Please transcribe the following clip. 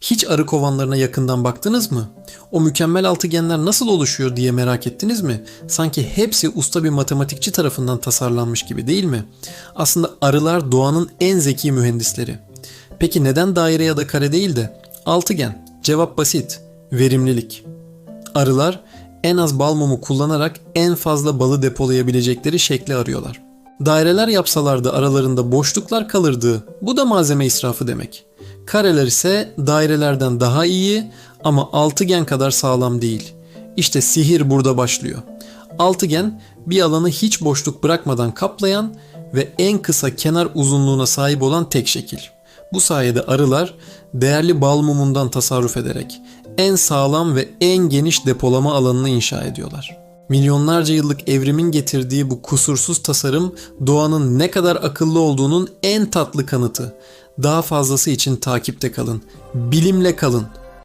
Hiç arı kovanlarına yakından baktınız mı? O mükemmel altıgenler nasıl oluşuyor diye merak ettiniz mi? Sanki hepsi usta bir matematikçi tarafından tasarlanmış gibi değil mi? Aslında arılar doğanın en zeki mühendisleri. Peki neden daire ya da kare değil de altıgen? Cevap basit. Verimlilik. Arılar en az bal mumu kullanarak en fazla balı depolayabilecekleri şekli arıyorlar. Daireler yapsalardı aralarında boşluklar kalırdı. Bu da malzeme israfı demek. Kareler ise dairelerden daha iyi ama altıgen kadar sağlam değil. İşte sihir burada başlıyor. Altıgen bir alanı hiç boşluk bırakmadan kaplayan ve en kısa kenar uzunluğuna sahip olan tek şekil. Bu sayede arılar değerli bal mumundan tasarruf ederek en sağlam ve en geniş depolama alanını inşa ediyorlar. Milyonlarca yıllık evrimin getirdiği bu kusursuz tasarım doğanın ne kadar akıllı olduğunun en tatlı kanıtı. Daha fazlası için takipte kalın. Bilimle kalın.